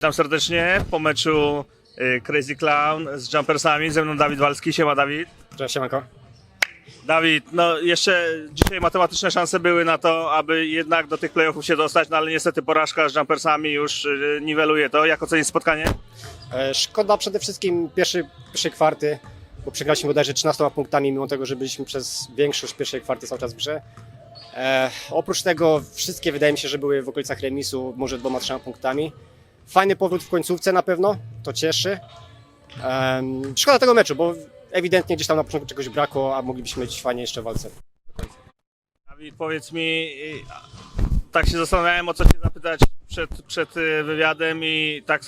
Witam serdecznie po meczu y, Crazy Clown z Jumpersami. Ze mną Dawid Walski. Siema Dawid. Cześć, siemanko. Dawid, no jeszcze dzisiaj matematyczne szanse były na to, aby jednak do tych playoffów się dostać, no ale niestety porażka z Jumpersami już y, niweluje to. Jak ocenić spotkanie? E, Szkoda przede wszystkim pierwszy, pierwszej kwarty, bo przegraliśmy bodajże 13 punktami, mimo tego, że byliśmy przez większość pierwszej kwarty cały czas w grze. E, oprócz tego wszystkie wydaje mi się, że były w okolicach remisu, może dwoma, trzema punktami. Fajny powrót w końcówce na pewno, to cieszy. Em, szkoda tego meczu, bo ewidentnie gdzieś tam na początku czegoś brakło, a moglibyśmy być fajnie jeszcze w walce. Dawid, powiedz mi, tak się zastanawiałem o co cię zapytać przed, przed y, wywiadem i tak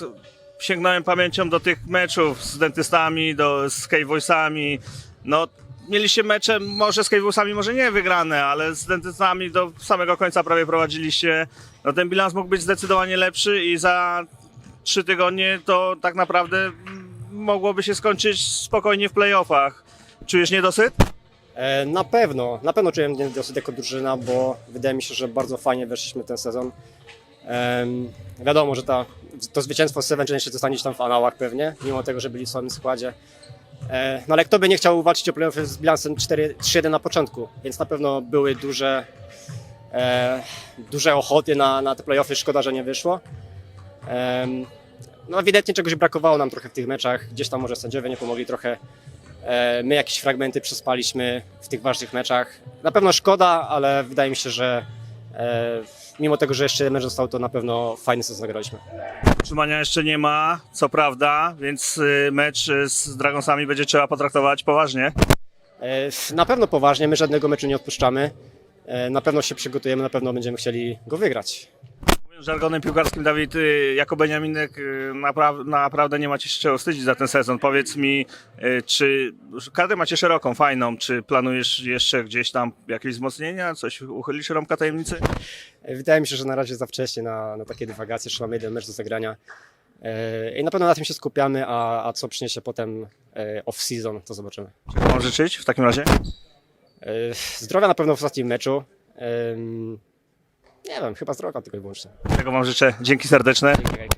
sięgnąłem pamięcią do tych meczów z dentystami, do, z K-Voice'ami. No, mieliście mecze może z K-Voice'ami, może nie wygrane, ale z dentystami do samego końca prawie prowadziliście. No ten bilans mógł być zdecydowanie lepszy i za trzy tygodnie to tak naprawdę mogłoby się skończyć spokojnie w playoffach. Czujesz niedosyt? E, Na pewno, na pewno czułem dosyć jako drużyna, bo wydaje mi się, że bardzo fajnie weszliśmy ten sezon. Wiadomo, że ta, to zwycięstwo z Seven jeszcze zostanie tam w anałach pewnie, mimo tego, że byli w swoim składzie. E, no ale kto by nie chciał walczyć o playoffy z bilansem 4 3-1 na początku, więc na pewno były duże, e, duże ochoty na, na te playoffy, szkoda, że nie wyszło. Em, no ewidentnie czegoś brakowało nam trochę w tych meczach, gdzieś tam może sędziowie nie pomogli trochę E, My jakieś fragmenty przespaliśmy w tych ważnych meczach. Na pewno szkoda, ale wydaje mi się, że e, mimo tego, że jeszcze mecz został, to na pewno fajny sezon zagraliśmy. Utrzymania jeszcze nie ma, co prawda, więc y, mecz y, z Dragonsami będzie trzeba potraktować poważnie. E, Na pewno poważnie, my żadnego meczu nie odpuszczamy. E, Na pewno się przygotujemy, na pewno będziemy chcieli go wygrać. Żargonem piłkarskim, Dawid, y, jako Beniaminek y, napra- naprawdę nie macie się czego wstydzić za ten sezon. Powiedz mi, y, czy kadrę macie szeroką, fajną, czy planujesz jeszcze gdzieś tam jakieś wzmocnienia, coś uchylisz rąbka tajemnicy? Wydaje mi się, że na razie za wcześnie na, na takie dywagacje, jeszcze mamy jeden mecz do zagrania. I na pewno na tym się skupiamy, a, a co przyniesie potem off-season, to zobaczymy. Czego mam życzyć w takim razie? Zdrowia na pewno w ostatnim meczu. Nie wiem, chyba zdrowia tylko i wyłącznie. Czego wam życzę? Dzięki serdeczne. Dzięki.